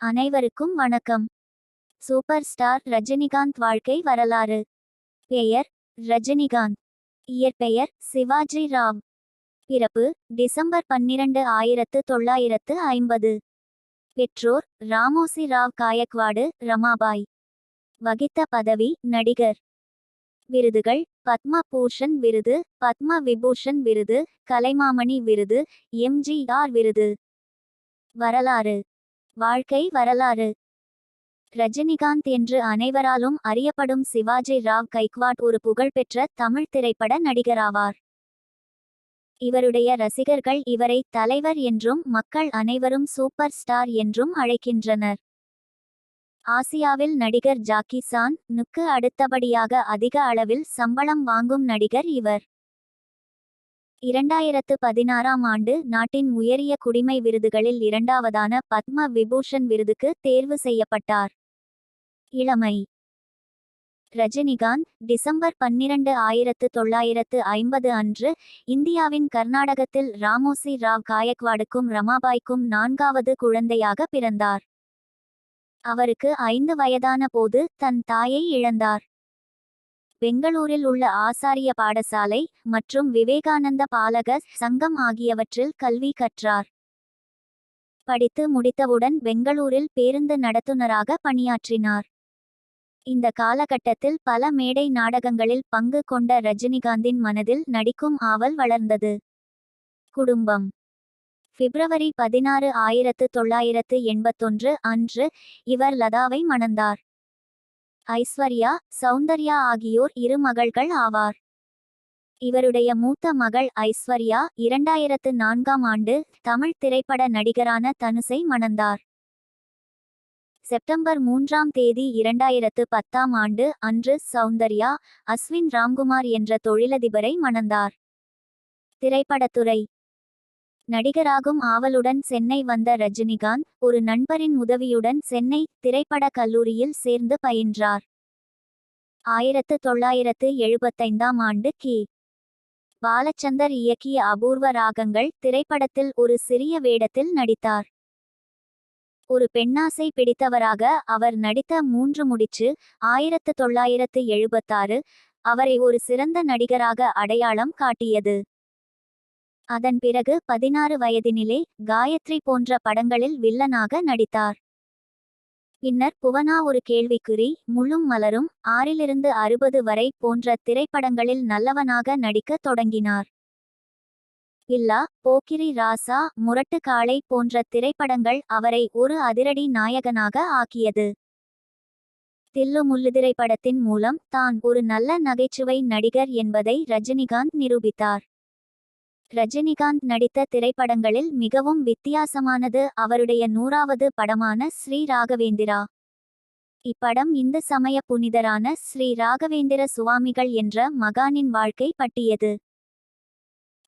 அனைவருக்கும் வணக்கம். Super star Rajinikanth வாழ்க்கை வரலாறு. பெயர் ரஜினிகாந்த். இயற்பெயர் சிவாஜி ராவ். பிறப்பு டிசம்பர் பன்னிரண்டு ஆயிரத்து தொள்ளாயிரத்து ஐம்பது. பெற்றோர் ராமோசி ராவ் காயக்வாடு ரமாபாய். வகித்த பதவி நடிகர். விருதுகள் பத்ம பூஷன் விருது பத்ம விபூஷன் விருது கலைமாமணி விருது எம்ஜிஆர் விருது. வரலாறு. வாழ்க்கை வரலாறு. ரஜினிகாந்த் என்று அனைவராலும் அறியப்படும் சிவாஜி ராவ் கைக்வாட் ஒரு புகழ்பெற்ற தமிழ் திரைப்பட நடிகராவார். இவருடைய ரசிகர்கள் இவரை தலைவர் என்றும் மக்கள் அனைவரும் சூப்பர் ஸ்டார் என்றும் அழைக்கின்றனர். ஆசியாவில் நடிகர் ஜாக்கி சான் நுக்கு அடுத்தபடியாக அதிக அளவில் சம்பளம் வாங்கும் நடிகர் இவர். இரண்டாயிரத்து பதினாறாம் ஆண்டு நாட்டின் உயரிய குடிமை விருதுகளில் இரண்டாவதான பத்ம விபூஷன் விருதுக்கு தேர்வு செய்யப்பட்டார். இளமை. ரஜினிகாந்த் டிசம்பர் பன்னிரண்டு ஆயிரத்து தொள்ளாயிரத்து ஐம்பது அன்று இந்தியாவின் கர்நாடகத்தில் ராமோசி ராவ் காயக்வாடுக்கும் ரமாபாய்க்கும் நான்காவது குழந்தையாக பிறந்தார். அவருக்கு ஐந்து வயதான போது தன் தாயை இழந்தார். பெங்களூரில் உள்ள ஆசாரிய பாடசாலை மற்றும் விவேகானந்த பாலக சங்கம் ஆகியவற்றில் கல்வி கற்றார். படித்து முடித்தவுடன் பெங்களூரில் பேருந்து நடத்துனராக பணியாற்றினார். இந்த காலகட்டத்தில் பல மேடை நாடகங்களில் பங்கு கொண்ட ரஜினிகாந்தின் மனதில் நடிக்கும் ஆவல் வளர்ந்தது. குடும்பம். பிப்ரவரி பதினாறு ஆயிரத்து தொள்ளாயிரத்து எண்பத்தொன்று அன்று இவர் லதாவை மணந்தார். ஐஸ்வர்யா சௌந்தர்யா ஆகியோர் இரு மகள்கள் ஆவார். இவருடைய மூத்த மகள் ஐஸ்வர்யா இரண்டாயிரத்து நான்காம் ஆண்டு தமிழ் திரைப்பட நடிகரான தனுசை மணந்தார். செப்டம்பர் மூன்றாம் தேதி இரண்டாயிரத்து பத்தாம் ஆண்டு அன்று சௌந்தர்யா அஸ்வின் ராம்குமார் என்ற தொழிலதிபரை மணந்தார். திரைப்படத்துறை நடிகராகும் ஆவலுடன் சென்னை வந்த ரஜினிகாந்த் ஒரு நண்பரின் உதவியுடன் சென்னை திரைப்பட கல்லூரியில் சேர்ந்து பயின்றார். ஆயிரத்து தொள்ளாயிரத்து எழுபத்தைந்தாம் ஆண்டு கி. பாலச்சந்தர் இயக்கிய அபூர்வ ராகங்கள் திரைப்படத்தில் ஒரு சிறிய வேடத்தில் நடித்தார். ஒரு பெண்ணாசை பிடித்தவராக அவர் நடித்த மூன்று முடிச்சு ஆயிரத்து தொள்ளாயிரத்து எழுபத்தாறு அவரை ஒரு சிறந்த நடிகராக அடையாளம் காட்டியது. அதன் பிறகு பதினாறு வயதினிலே காயத்ரி போன்ற படங்களில் வில்லனாக நடித்தார். பின்னர் புவனா ஒரு கேள்விக்குறி முழும் மலரும் ஆறிலிருந்து அறுபது வரை போன்ற திரைப்படங்களில் நல்லவனாக நடிக்கத் தொடங்கினார். இல்லா போக்கிரி ராசா முரட்டு காளை போன்ற திரைப்படங்கள் அவரை ஒரு அதிரடி நாயகனாக ஆக்கியது. தில்லு முள்ளு திரைப்படத்தின் மூலம் தான் ஒரு நல்ல நகைச்சுவை நடிகர் என்பதை ரஜினிகாந்த் நிரூபித்தார். ரஜினிகாந்த் நடித்த திரைப்படங்களில் மிகவும் வித்தியாசமானது அவருடைய நூறாவது படமான ஸ்ரீ ராகவேந்திரா. இப்படம் இந்து சமய புனிதரான ஸ்ரீ ராகவேந்திர சுவாமிகள் என்ற மகானின் வாழ்க்கை பட்டியது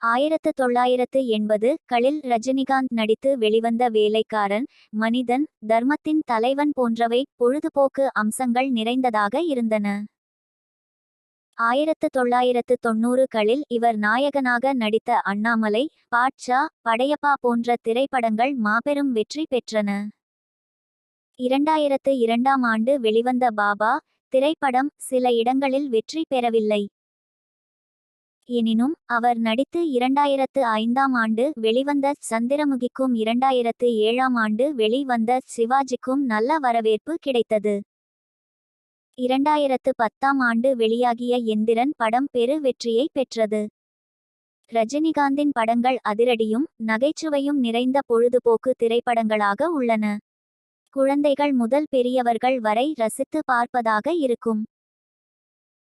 ஆயிரத்து தொள்ளாயிரத்து எண்பது களில் ரஜினிகாந்த் நடித்து வெளிவந்த வேலைக்காரன் மனிதன் தர்மத்தின் தலைவன் போன்றவை பொழுதுபோக்கு அம்சங்கள் நிறைந்ததாக இருந்தன. ஆயிரத்து தொள்ளாயிரத்து தொன்னூறுகளில் இவர் நாயகனாக நடித்த அண்ணாமலை பாட்ஷா படையப்பா போன்ற திரைப்படங்கள் மாபெரும் வெற்றி பெற்றன. இரண்டாயிரத்து இரண்டாம் ஆண்டு வெளிவந்த பாபா திரைப்படம் சில இடங்களில் வெற்றி பெறவில்லை. எனினும் அவர் நடித்து இரண்டாயிரத்து ஐந்தாம் ஆண்டு வெளிவந்த சந்திரமுகிக்கும் இரண்டாயிரத்து ஏழாம் ஆண்டு வெளிவந்த சிவாஜிக்கும் நல்ல வரவேற்பு கிடைத்தது. இரண்டாயிரத்து பத்தாம் ஆண்டு வெளியாகிய எந்திரன் படம் பெரு வெற்றியை பெற்றது. ரஜினிகாந்தின் படங்கள் அதிரடியும் நகைச்சுவையும் நிறைந்த பொழுதுபோக்கு திரைப்படங்களாக உள்ளன. குழந்தைகள் முதல் பெரியவர்கள் வரை ரசித்து பார்ப்பதாக இருக்கும்.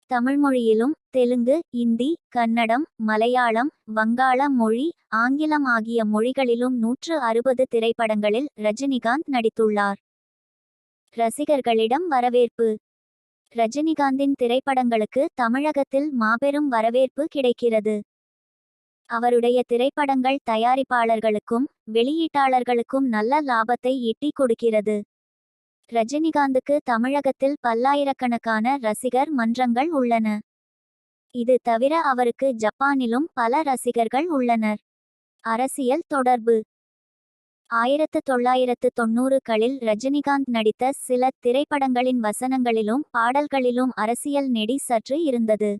தமிழ் மொழியிலும் தெலுங்கு இந்தி கன்னடம் மலையாளம் வங்காள மொழி ஆங்கிலம் ஆகிய மொழிகளிலும் நூற்று அறுபது திரைப்படங்களில் ரஜினிகாந்த் நடித்துள்ளார். ரசிகர்களிடம் வரவேற்பு ரஜினிகாந்தின் திரைப்படங்களுக்கு தமிழகத்தில் மாபெரும் வரவேற்பு கிடைக்கிறது. அவருடைய திரைப்படங்கள் தயாரிப்பாளர்களுக்கும் வெளியீட்டாளர்களுக்கும் நல்ல லாபத்தை ஈட்டிக் கொடுக்கிறது. ரஜினிகாந்துக்கு தமிழகத்தில் பல்லாயிரக்கணக்கான ரசிகர் மன்றங்கள் உள்ளன. இது தவிர அவருக்கு ஜப்பானிலும் பல ரசிகர்கள் உள்ளனர். அரசியல் தொடர்பு. ஆயிரத்து தொள்ளாயிரத்து தொன்னூறுகளில் ரஜினிகாந்த் நடித்த சில திரைப்படங்களின் வசனங்களிலும் பாடல்களிலும் அரசியல் நெடி சற்று இருந்தது.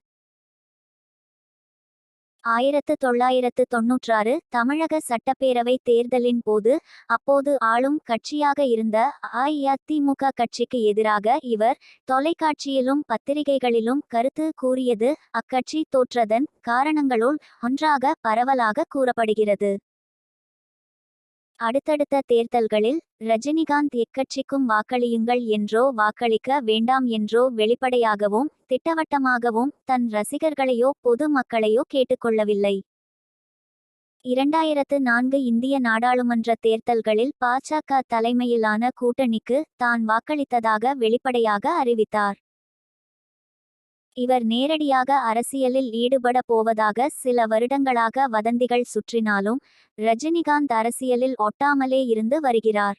ஆயிரத்து தொள்ளாயிரத்து தொன்னூற்றாறு தமிழக சட்டப்பேரவை தேர்தலின் போது அப்போது ஆளும் கட்சியாக இருந்த அஇஅதிமுக கட்சிக்கு எதிராக இவர் தொலைக்காட்சியிலும் பத்திரிகைகளிலும் கருத்து கூறியது அக்கட்சி தோற்றதன் காரணங்களுள் ஒன்றாக பரவலாக கூறப்படுகிறது. அடுத்தடுத்த தேர்தல்களில் ரஜினிகாந்த் எக்கட்சிக்கும் வாக்களியுங்கள் என்றோ வாக்களிக்க வேண்டாம் என்றோ வெளிப்படையாகவும் திட்டவட்டமாகவும் தன் ரசிகர்களையோ பொது மக்களையோ கேட்டுக்கொள்ளவில்லை. இரண்டாயிரத்து நான்கு இந்திய நாடாளுமன்ற தேர்தல்களில் பாஜக தலைமையிலான கூட்டணிக்கு தான் வாக்களித்ததாக வெளிப்படையாக அறிவித்தார். இவர் நேரடியாக அரசியலில் ஈடுபட போவதாக சில வருடங்களாக வதந்திகள் சுற்றினாலும் ரஜினிகாந்த் அரசியலில் ஒட்டாமலே இருந்து வருகிறார்.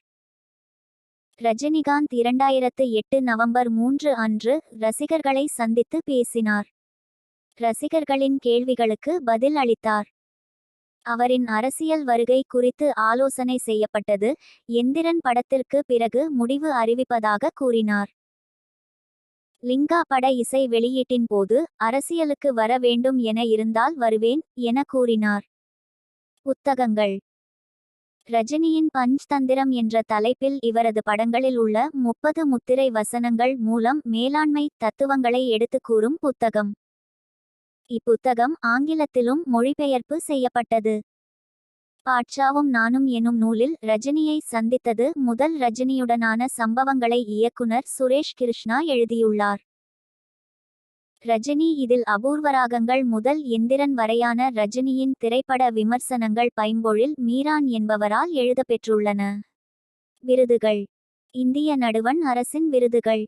ரஜினிகாந்த் இரண்டாயிரத்து எட்டு நவம்பர் மூன்று அன்று ரசிகர்களை சந்தித்து பேசினார். ரசிகர்களின் கேள்விகளுக்கு பதில் அளித்தார். அவரின் அரசியல் வருகை குறித்து ஆலோசனை செய்யப்பட்டது எந்திரன் படத்திற்கு பிறகு முடிவு அறிவிப்பதாக கூறினார். லிங்கா பட இசை வெளியீட்டின் போது அரசியலுக்கு வர வேண்டும் என இருந்தால் வருவேன் என கூறினார். புத்தகங்கள். ரஜினியின் பஞ்ச் தந்திரம் என்ற தலைப்பில் இவரது படங்களில் உள்ள முப்பது முத்திரை வசனங்கள் மூலம் மேலாண்மை தத்துவங்களை எடுத்துக் கூறும் புத்தகம். இப்புத்தகம் ஆங்கிலத்திலும் மொழிபெயர்ப்பு செய்யப்பட்டது. பாட்ஷாவும் நானும் எனும் நூலில் ரஜினியை சந்தித்தது முதல் ரஜினியுடனான சம்பவங்களை இயக்குனர் சுரேஷ் கிருஷ்ணா எழுதியுள்ளார். ரஜினி இதில் அபூர்வராகங்கள் முதல் எந்திரன் வரையான ரஜினியின் திரைப்பட விமர்சனங்கள் பைம்பொழில் மீரான் என்பவரால் எழுதப்பெற்றுள்ளன. விருதுகள். இந்திய நடுவண் அரசின் விருதுகள்.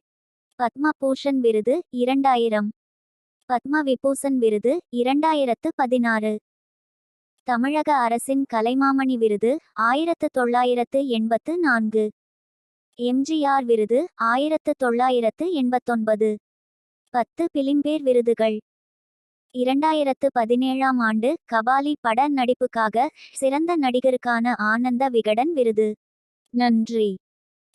பத்மபூஷன் விருது இரண்டாயிரம். பத்ம விபூஷன் விருது இரண்டாயிரத்து பதினாறு. தமிழக அரசின் கலைமாமணி விருது ஆயிரத்து தொள்ளாயிரத்து எண்பத்து நான்கு. எம்ஜிஆர் விருது ஆயிரத்து தொள்ளாயிரத்து எண்பத்தொன்பது. பத்து பிலிம்பேர் விருதுகள். இரண்டாயிரத்து பதினேழாம் ஆண்டு கபாலி பட நடிப்புக்காக சிறந்த நடிகருக்கான ஆனந்த விகடன் விருது. நன்றி.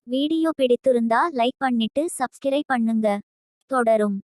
வீடியோ பிடித்திருந்தா லைக் பண்ணிட்டு சப்ஸ்கிரைப் பண்ணுங்க. தொடரும்.